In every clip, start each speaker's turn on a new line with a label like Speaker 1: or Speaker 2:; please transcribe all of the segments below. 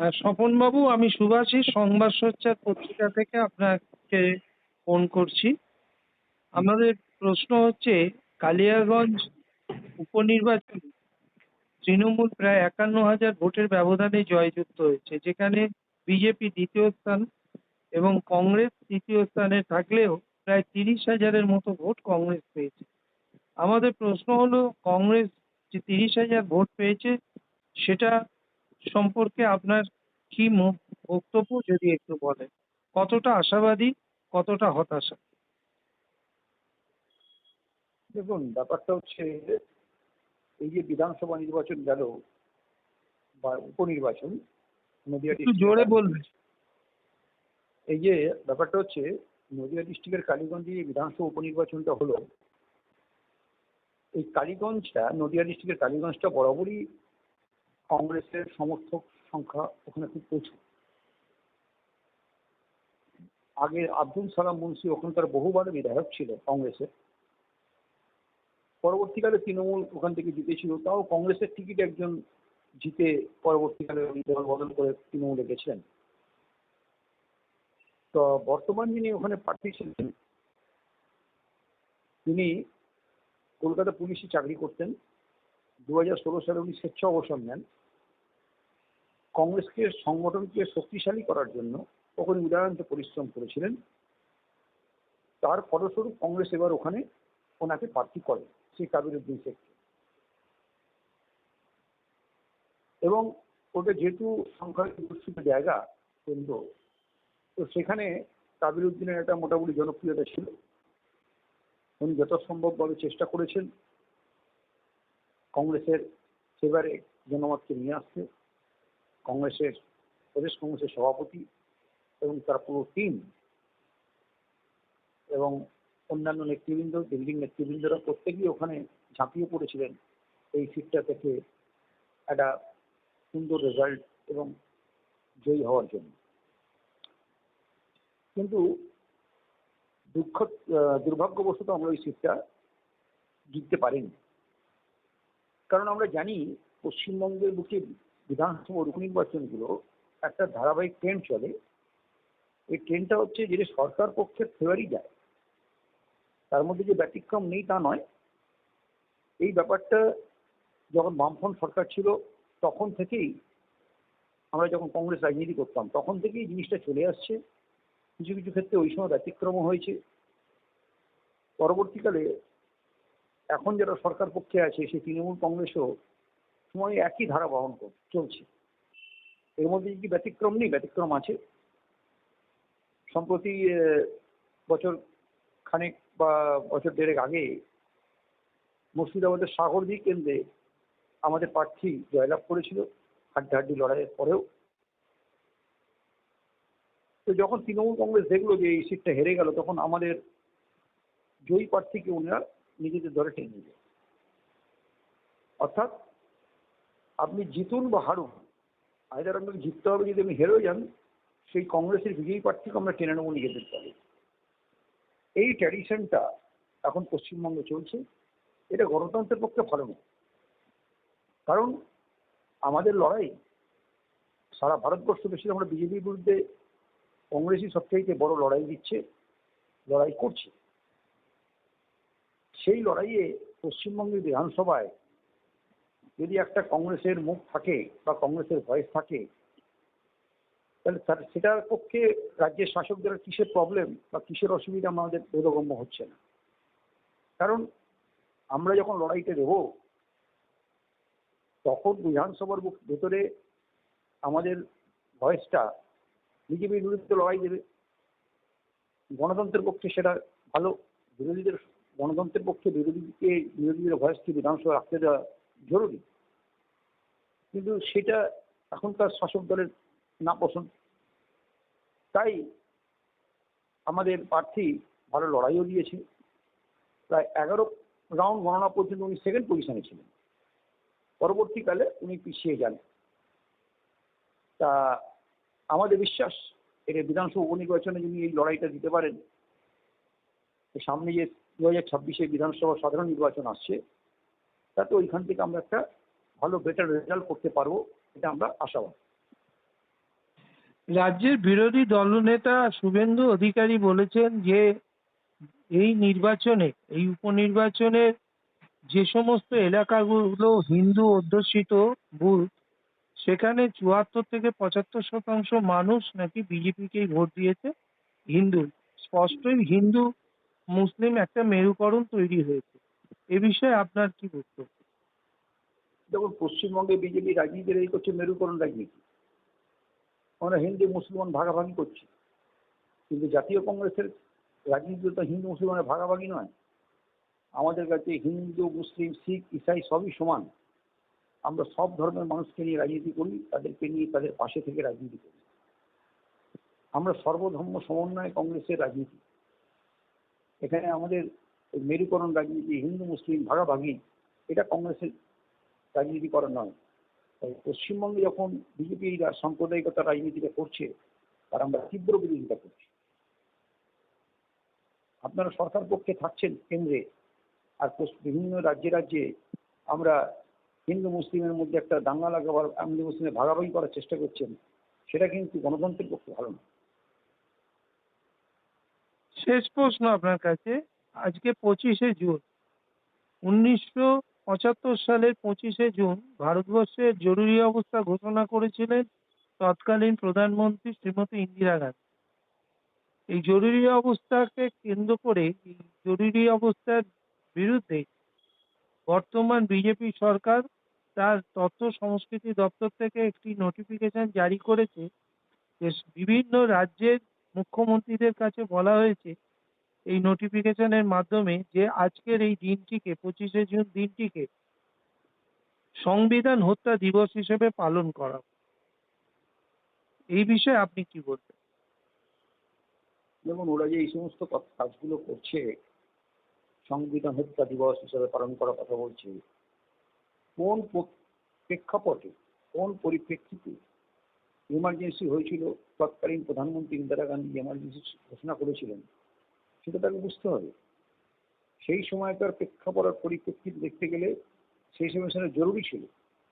Speaker 1: আর স্বপনবাবু, আমি সুভাষী, সংবাদ সোচ্চার পত্রিকা থেকে আপনাকে ফোন করছি। আমাদের প্রশ্ন হচ্ছে, কালিয়াগঞ্জ উপনির্বাচন তৃণমূল প্রায় একান্ন হাজার ভোটের ব্যবধানে জয়যুক্ত হয়েছে, যেখানে বিজেপি দ্বিতীয় স্থান এবং কংগ্রেস তৃতীয় স্থানে থাকলেও প্রায় তিরিশ হাজারের মতো ভোট কংগ্রেস পেয়েছে। আমাদের প্রশ্ন হলো, কংগ্রেস যে তিরিশ হাজার ভোট পেয়েছে, সেটা সম্পর্কে আপনার কি বক্তব্য যদি একটু বলেন? কতটা আশাবাদী কতটা হতাশা?
Speaker 2: দেখুন ব্যাপারটা হচ্ছে এই যে বিধানসভা নির্বাচন গেল বা উপনির্বাচন নদিয়া
Speaker 1: একটু জোরে বলবেন।
Speaker 2: এই যে ব্যাপারটা হচ্ছে নদিয়া ডিস্ট্রিক্টের কালীগঞ্জে যে বিধানসভা উপনির্বাচনটা হলো এই কালীগঞ্জটা নদিয়া ডিস্ট্রিক্টের কালীগঞ্জটা বরাবরই কংগ্রেসের সমর্থক সংখ্যা ওখানে খুব প্রচুর আগে আব্দুল সালাম মুন্সি ওখানকার বহুবার বিধায়ক ছিল কংগ্রেসের। পরবর্তীকালে তৃণমূল ওখান থেকে জিতেছিল। তাও কংগ্রেসের টিকিট একজন জিতে পরবর্তীকালে উনি দল বদল করে তৃণমূলে গেছিলেন। তো বর্তমান যিনি ওখানে প্রার্থী ছিলেন, তিনি কলকাতা পুলিশে চাকরি করতেন। দু হাজার ষোলো সালে উনি স্বেচ্ছা অবসর নেন। কংগ্রেসকে সংগঠনকে শক্তিশালী করার জন্য ওখানে উদাহরণ পরিশ্রম করেছিলেন। তার ফলস্বরূপ কংগ্রেস এবার ওখানে ওনাকে প্রার্থী করে সেই কাবিরুদ্দিন শেখকে। এবং ওটা যেহেতু সংখ্যাগরিষ্ঠ জায়গা, কেন্দ্র, তো সেখানে কাবিরুদ্দিনের একটা মোটামুটি জনপ্রিয়তা ছিল। উনি যথাসম্ভবভাবে চেষ্টা করেছেন। কংগ্রেসের ফেভারে জনমতকে নিয়ে আসতে কংগ্রেসের প্রদেশ কংগ্রেসের সভাপতি এবং তার পুরো টিম এবং অন্যান্য নেতৃবৃন্দ দিল্লির নেতৃবৃন্দরা প্রত্যেকেই ওখানে ঝাঁপিয়ে পড়েছিলেন এই সিটটা থেকে একটা সুন্দর রেজাল্ট এবং জয়ী হওয়ার জন্য। কিন্তু দুঃখ দুর্ভাগ্যবশত আমরা ওই সিটটা জিততে পারিনি। কারণ আমরা জানি পশ্চিমবঙ্গের বুকে বিধানসভা উপনির্বাচনগুলো একটা ধারাবাহিক ট্রেন্ড চলে। এই ট্রেন্ডটা হচ্ছে যেটা সরকার পক্ষের ফেভারই যায়। তার মধ্যে যে ব্যতিক্রম নেই তা নয়। এই ব্যাপারটা যখন বামফ্রন্ট সরকার ছিল, তখন থেকেই আমরা যখন কংগ্রেস রাজনীতি করতাম, তখন থেকেই জিনিসটা চলে আসছে। কিছু কিছু ক্ষেত্রে ওই সময় ব্যতিক্রমও হয়েছে। পরবর্তীকালে এখন যারা সরকার পক্ষে আছে, সেই তৃণমূল কংগ্রেসও সময় একই ধারা বহন চলছে। এর মধ্যে কি ব্যতিক্রম নেই? ব্যতিক্রম আছে। সম্প্রতি বছর খানেক বা বছর দেড়েক আগে মুর্শিদাবাদের সাগরদী কেন্দ্রে আমাদের প্রার্থী জয়লাভ করেছিল, হাড্ডাহাড্ডি লড়াইয়ের পরেও। তো যখন তৃণমূল কংগ্রেস দেখল যে এই সিটটা হেরে গেল, তখন আমাদের জয়ী প্রার্থীকে ওনারা নিজেদের দলে টেনে নিল অর্থাৎ আপনি জিতুন বা হারুন আইদার আপনাকে জিততে হবে যদি আপনি হেরেও যান, সেই কংগ্রেসের বিজয়ী প্রার্থীকে আমরা টেনে নেব নিজেদের দলে। এই ট্র্যাডিশনটা এখন পশ্চিমবঙ্গে চলছে। এটা গণতন্ত্রের পক্ষে ভালো নয়। কারণ আমাদের লড়াই সারা ভারতবর্ষ বেশি আমরা বিজেপির বিরুদ্ধে কংগ্রেসই সবচাইতে বড় লড়াই দিচ্ছে, লড়াই করছে। সেই লড়াইয়ে পশ্চিমবঙ্গের বিধানসভায় যদি একটা কংগ্রেসের মুখ থাকে বা কংগ্রেসের ভয়েস থাকে, তাহলে সেটার পক্ষে রাজ্যের শাসকদের কিসের প্রবলেম বা কিসের অসুবিধা আমাদের বোধগম্য হচ্ছে না। কারণ আমরা যখন লড়াইতে দেব, তখন বিধানসভার ভেতরে আমাদের ভয়েসটা বিজেপির বিরুদ্ধে লড়াই দেবে। গণতন্ত্রের পক্ষে সেটা ভালো, বিরোধীদের গণতন্ত্রের পক্ষে বিরোধীকে, বিরোধীদের ভয়েসকে বিধানসভা রাখতে দেওয়া জরুরি। কিন্তু সেটা এখনকার শাসক দলের না পছন্দ। তাই আমাদের প্রার্থী ভালো লড়াইও দিয়েছে। প্রায় এগারো রাউন্ড গণনা পর্যন্ত উনি সেকেন্ড পজিশনে ছিলেন। পরবর্তীকালে উনি পিছিয়ে যান। তা আমাদের বিশ্বাস, এটা বিধানসভা উপনির্বাচনে যিনি এই লড়াইটা দিতে পারেন সামনে যে দু হাজার ছাব্বিশে বিধানসভা সাধারণ নির্বাচন আসছে, তাতে ওইখান থেকে আমরা একটা ভালো বেটার রেজাল্ট করতে পারব, এটা আমরা আশাবাদ।
Speaker 1: রাজ্যের বিরোধী দলনেতা শুভেন্দু অধিকারী বলেছেন যে, এই নির্বাচনে, এই উপনির্বাচনের যে সমস্ত এলাকাগুলো হিন্দু অধ্যুষিত বুথ, সেখানে চুয়াত্তর থেকে পঁচাত্তর শতাংশ মানুষ নাকি বিজেপিকেই ভোট দিয়েছে, হিন্দু। স্পষ্টই হিন্দু মুসলিম একটা মেরুকরণ তৈরি হয়েছে। এ বিষয়ে আপনার কি বক্তব্য?
Speaker 2: দেখুন, পশ্চিমবঙ্গে বিজেপি রাজনীতির এই করছে, মেরুকরণ রাজনীতি। আমরা হিন্দু, মুসলমান ভাগাভাগি করছি। কিন্তু জাতীয় কংগ্রেসের রাজনীতি তো হিন্দু, মুসলমানের ভাগাভাগি নয়। আমাদের কাছে হিন্দু, মুসলিম, শিখ, ইসাই সবই সমান। আমরা সব ধর্মের মানুষকে নিয়ে রাজনীতি করি, তাদেরকে নিয়ে তাদের পাশে থেকে রাজনীতি করি। আমরা সর্বধর্ম সমন্বয় কংগ্রেসের রাজনীতি। এখানে আমাদের মেরুকরণ রাজনীতি, হিন্দু, মুসলিম, ভাগাভাগি, এটা কংগ্রেসের রাজনীতি করা নয়। তাই পশ্চিমবঙ্গে যখন বিজেপি সাম্প্রদায়িকতা রাজনীতিটা করছে তার আমরা তীব্র বিরোধিতা করছি। আপনারা সরকার পক্ষে থাকছেন কেন্দ্রে, আর বিভিন্ন রাজ্যে রাজ্যে আমরা হিন্দু, মুসলিমের মধ্যে একটা দাঙ্গা লাগাবার, হিন্দু, মুসলিমের ভাগাভাগি করার চেষ্টা করছেন, সেটা কিন্তু গণতন্ত্রের পক্ষে ভালো না
Speaker 1: শেষ প্রশ্ন আপনার কাছে। আজকে পঁচিশে জুন। উনিশশো পঁচাত্তর সালের পঁচিশে জুন ভারতবর্ষে জরুরি অবস্থা ঘোষণা করেছিলেন তৎকালীন প্রধানমন্ত্রী শ্রীমতী ইন্দিরা গান্ধী। এই জরুরি অবস্থাকে কেন্দ্র করে এই জরুরি অবস্থার বিরুদ্ধে বর্তমান বিজেপি সরকার তার তথ্য সংস্কৃতি দপ্তর থেকে একটি নোটিফিকেশন জারি করেছে যে বিভিন্ন রাজ্যের মুখ্যমন্ত্রীদের কাছে বলা হয়েছে, এই নোটিফিকেশনের মাধ্যমে যে আজকের এই দিনটিকে, পঁচিশে জুন দিনটিকে সংবিধান হত্যা দিবস হিসেবে পালন করা। এই বিষয়ে আপনি কি বলবেন
Speaker 2: যেমন ওরা যে এই সমস্ত কাজগুলো করছে, সংবিধান হত্যা দিবস হিসেবে পালন করার কথা বলছে, কোন প্রেক্ষাপটে, কোন পরিপ্রেক্ষিতে ইমার্জেন্সি হয়েছিল, তৎকালীন প্রধানমন্ত্রী ইন্দিরা গান্ধী এমার্জেন্সি ঘোষণা করেছিলেন, সেটা তাকে বুঝতে হবে। সেই সময়কার প্রেক্ষাপট আর পরিপ্রেক্ষিত দেখতে গেলে সেই সময় সেটা জরুরি ছিল।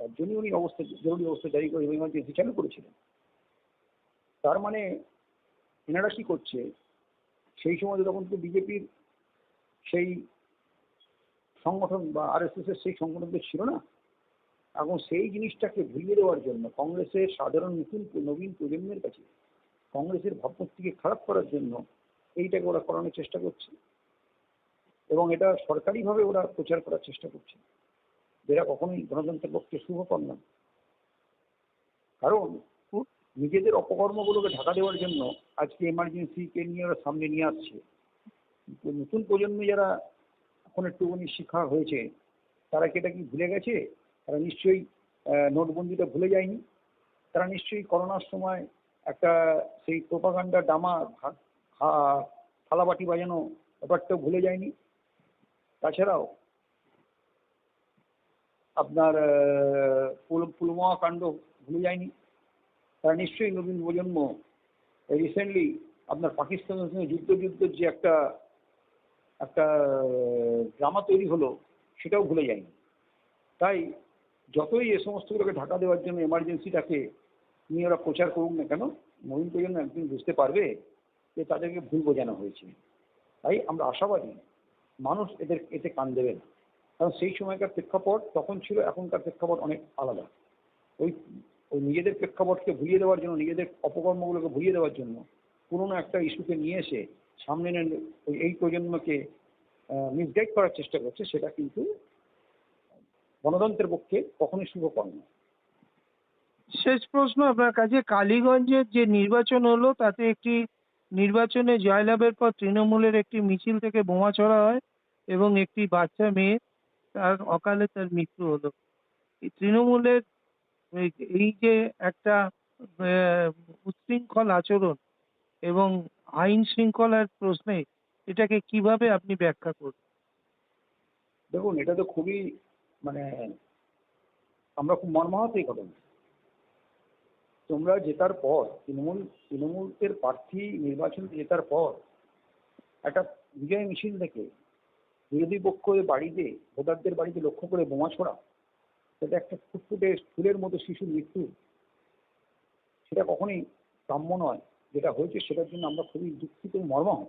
Speaker 2: তার জন্য উনি অবস্থা, জরুরি অবস্থা জারি করে ইমার্জেন্সি চালু করেছিলেন। তার মানে এনারা কি করছে, সেই সময় যখন তো বিজেপির সেই সংগঠন বা আরএসএস এর সেই সংগঠন তো ছিল না। এখন সেই জিনিসটাকে ভুলিয়ে দেওয়ার জন্য কংগ্রেসের সাধারণ নতুন নবীন প্রজন্মের কাছে কংগ্রেসের ভাবমূর্তিকে খারাপ করার জন্য এইটাকে ওরা করানোর চেষ্টা করছে। এবং এটা সরকারিভাবে ওরা প্রচার করার চেষ্টা করছে। যেটা কখনোই গণতন্ত্রের পক্ষে শুভকর না কারণ নিজেদের অপকর্মগুলোকে ঢাকা দেওয়ার জন্য আজকে এমার্জেন্সিকে নিয়ে ওরা সামনে নিয়ে আসছে। নতুন প্রজন্মে যারা এখন একটুখানি শিক্ষা হয়েছে, তারা কি এটা কি ভুলে গেছে? তারা নিশ্চয়ই নোটবন্দিটা ভুলে যায়নি। তারা নিশ্চয়ই করোনার সময় একটা সেই প্রোপাগান্ডা ডামা থালাবাটি বাজানো ব্যাপারটাও ভুলে যায়নি। তাছাড়াও আপনার আহ, পুল- পুলওয়ামা কাণ্ড ভুলে যায়নি। তারা নিশ্চয়ই নবীন প্রজন্ম রিসেন্টলি আপনার পাকিস্তানের সঙ্গে যুদ্ধ যুদ্ধের যে একটা একটা ড্রামা তৈরি হলো সেটাও ভুলে যায়নি। তাই যতই এ সমস্তগুলোকে ঢাকা দেওয়ার জন্য এমার্জেন্সিটাকে নিয়ে ওরা প্রচার করুক না কেন, নবীন প্রজন্ম একদিন বুঝতে পারবে যে তাদেরকে ভুল বোঝানো হয়েছে। তাই আমরা আশাবাদী, মানুষ এদের, এতে কান দেবে না। কারণ সেই সময়কার প্রেক্ষাপট তখন ছিল, এখনকার প্রেক্ষাপট অনেক আলাদা। ওই ওই নিজেদের প্রেক্ষাপটকে ভুলিয়ে দেওয়ার জন্য, নিজেদের অপকর্মগুলোকে ভুলিয়ে দেওয়ার জন্য পুরনো একটা ইস্যুকে নিয়ে এসে সামনে এই প্রজন্মকে মিসগাইড করার চেষ্টা করছে, সেটা কিন্তু গণতন্ত্রের পক্ষে কখনোই শুভকর নয়।
Speaker 1: শেষ প্রশ্ন আপনার কাছে কালীগঞ্জের যে নির্বাচন হলো তাতে একটি নির্বাচনে জয়লাভের পর তৃণমূলের একটি মিছিল থেকে বোমা ছড়া হয় এবং একটি বাচ্চা মেয়ে তার অকালে তার মৃত্যু হলো। তৃণমূলের এই- যে একটা উচ্ছৃঙ্খল আচরণ এবং আইন শৃঙ্খলার প্রশ্নে এটাকে কীভাবে আপনি ব্যাখ্যা করবেন?
Speaker 2: দেখুন এটা তো খুবই মানে আমরা খুব মর্মাহত এই ঘটনা। তোমরা জেতার পর, তৃণমূল, তৃণমূলের প্রার্থী নির্বাচনে জেতার পর, একটা বিজয় মিছিল থেকে বিরোধী পক্ষের বাড়িতে, ভোটারদের বাড়িতে লক্ষ্য করে বোমা ছোড়া, সেটা একটা ফুটফুটে ফুলের মতো শিশুর মৃত্যু। সেটা কখনোই কাম্য নয়। যেটা হয়েছে সেটার জন্য আমরা খুবই দুঃখিত মর্মাহত।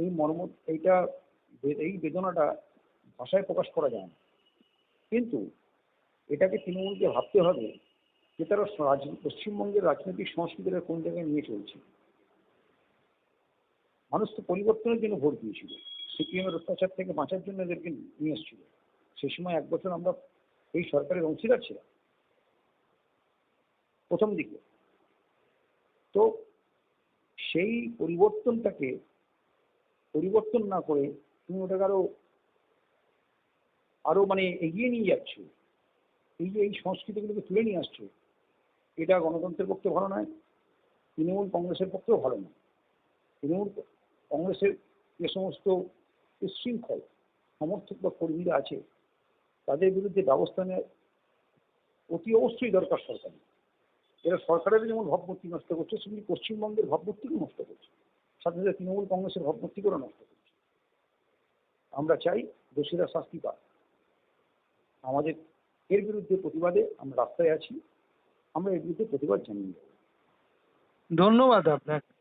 Speaker 2: এই মর্ম, এইটা এই বেদনাটা ভাষায় প্রকাশ করা যায় না। কিন্তু এটাকে তৃণমূলকে ভাবতে হবে যে তারা পশ্চিমবঙ্গের রাজনৈতিক সংস্কৃতিটা কোন জায়গায় নিয়ে চলছে। মানুষ তো পরিবর্তনের জন্য ভোট দিয়েছিল। সিপিএমের অত্যাচার থেকে বাঁচার জন্য এদেরকে নিয়ে এসেছিল। সেই সময় এক বছর আমরা এই সরকারের অংশীদার ছিলাম। প্রথম দিকে। তো সেই পরিবর্তনটাকে পরিবর্তন না করে তুমি ওটাকে আরও আরও মানে এগিয়ে নিয়ে যাচ্ছ। এই যে এই সংস্কৃতিগুলোকে তুলে নিয়ে আসছো, এটা গণতন্ত্রের পক্ষে ভালো নয়, তৃণমূল কংগ্রেসের পক্ষেও ভালো নয়। তৃণমূল কংগ্রেসের যে সমস্ত উচ্ছৃঙ্খল সমর্থক বা কর্মীরা আছে, তাদের বিরুদ্ধে ব্যবস্থা নেওয়া অতি অবশ্যই দরকার সরকার এরা সরকারের যেমন ভাবমূর্তি নষ্ট করছে সেমনি পশ্চিমবঙ্গের ভাবমূর্তিকেও নষ্ট করছে। সাথে সাথে তৃণমূল কংগ্রেসের ভাবমূর্তিকেও নষ্ট করছে। আমরা চাই দোষীরা শাস্তি পাক। আমাদের এর বিরুদ্ধে প্রতিবাদে আমরা রাস্তায় আছি। আমরা এর বিরুদ্ধে প্রতিবাদ জানিয়ে দেবো।
Speaker 1: ধন্যবাদ আপনাকে।